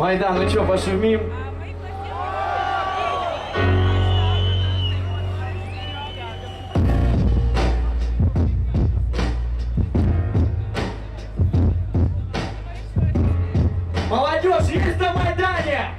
Майдан, ну чё, пошумим? Молодежь, есть на Майдане?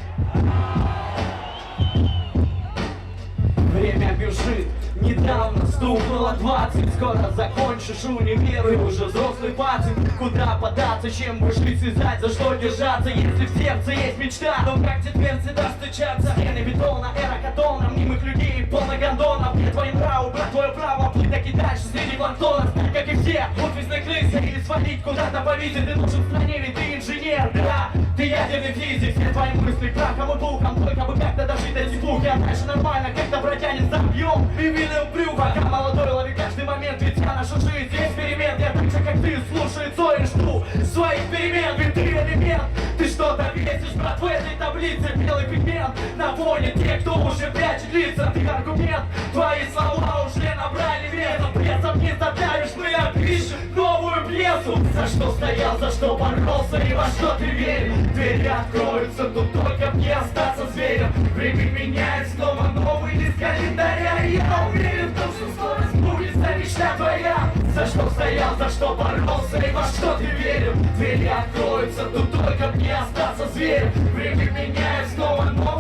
Время бежит, недавно стукнуло 20 Скоро закончишь универ и уже взрослый пацан. Куда податься, чем больше связать, за что держаться? Если в сердце есть мечта, то как те дверцы достучаться? Стены бетона, эра катона, мнимых людей полно гондонов Где твоим праву, брат, твое право, плыть так и дальше среди планктонов Как и все, офисной крысы или свалить куда-то по визе Ты нужен в стране, ведь ты инженер, да? Ты ядерный физик, все твои мысли крахом и пухом Только бы как-то слухи, а дальше нормально как-то протянет забьем И вилем брю, молодой лови каждый момент. Ведь вся наша жизнь эксперимент Я так же, как ты, слушаю Цой и жду своих перемен. Ведь ты элемент, ты что-то весишь, брат, в этой таблице Белый пигмент. На фоне тех, кто уже прячет лица Ты аргумент, твои слова пьесу За что стоял, за что боролся и во что ты верил. Двери откроются, тут только мне остаться зверем. Время меняет снова новый лист календаря. И я уверен в том, что скоро сбудется мечта твоя За что стоял, за что боролся и во что ты верил. Двери откроются, тут только мне остаться зверем. Время меняет снова новый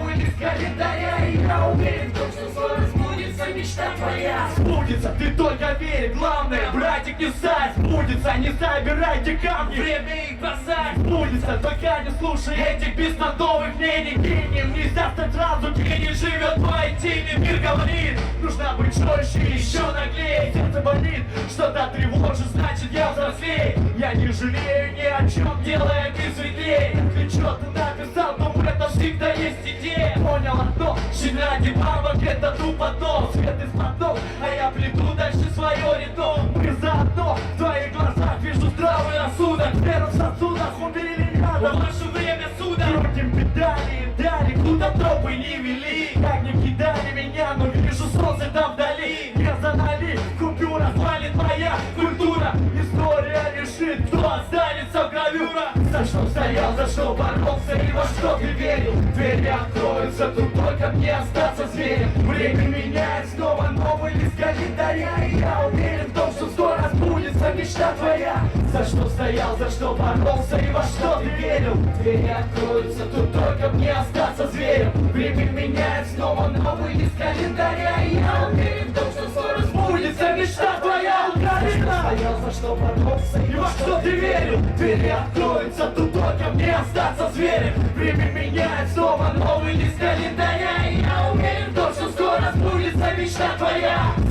ты только верь, главное, братик, не стай Сбудется, не собирайте камни, время их бросать Сбудется, только не слушай этих беспонтовых мнений. Гением нельзя стать сразу, гений живет в тени Мир говорит, нужно быть жестче, еще наглее. Сердце болит, что-то тревожит, значит я взрослее. Я не жалею ни о чем, делая мир светлее. Ты что ты написал, думаю, это всегда есть идея. Понял одно, жить ради бабок это тупо то рассудок В сосудах убили рядом, наше время суда. Крутим педали и дали, куда тропы не вели. Как не кидали меня, но вижу солнце там вдали. Не занали, купюра, свалит моя культура. История решит, кто останется в гравюра За что стоял, за что боролся и во что ты верил. Двери откроются, тут только мне остаться зверем. Время меняет снова новый лист календаря И я уверен в том, что скоро сбудется мечта твоя За что стоял, за что боролся и во что ты верил. Двери откроются, тут только мне остаться зверем. Время меняет снова новый лист календаря И я уверен в том, что скоро сбудется мечта твоя Украина Стоял, за что боролся и во что ты верил. Двери откроются, тут только мне остаться зверем. Время меняет снова новый лист календаря И я уверен в том, что скоро сбудется мечта твоя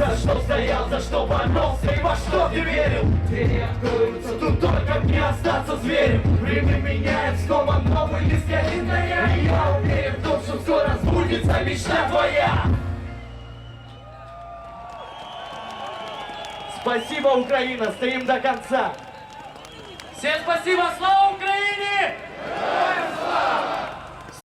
За что стоял, за что боролся и во что ты верил? Двери откроются, тут только мне остаться зверем. Время меняет снова новый лист календаря И я уверен в том, что скоро сбудется мечта твоя. Спасибо, Украина, стоим до конца. Всем спасибо, слава Украине!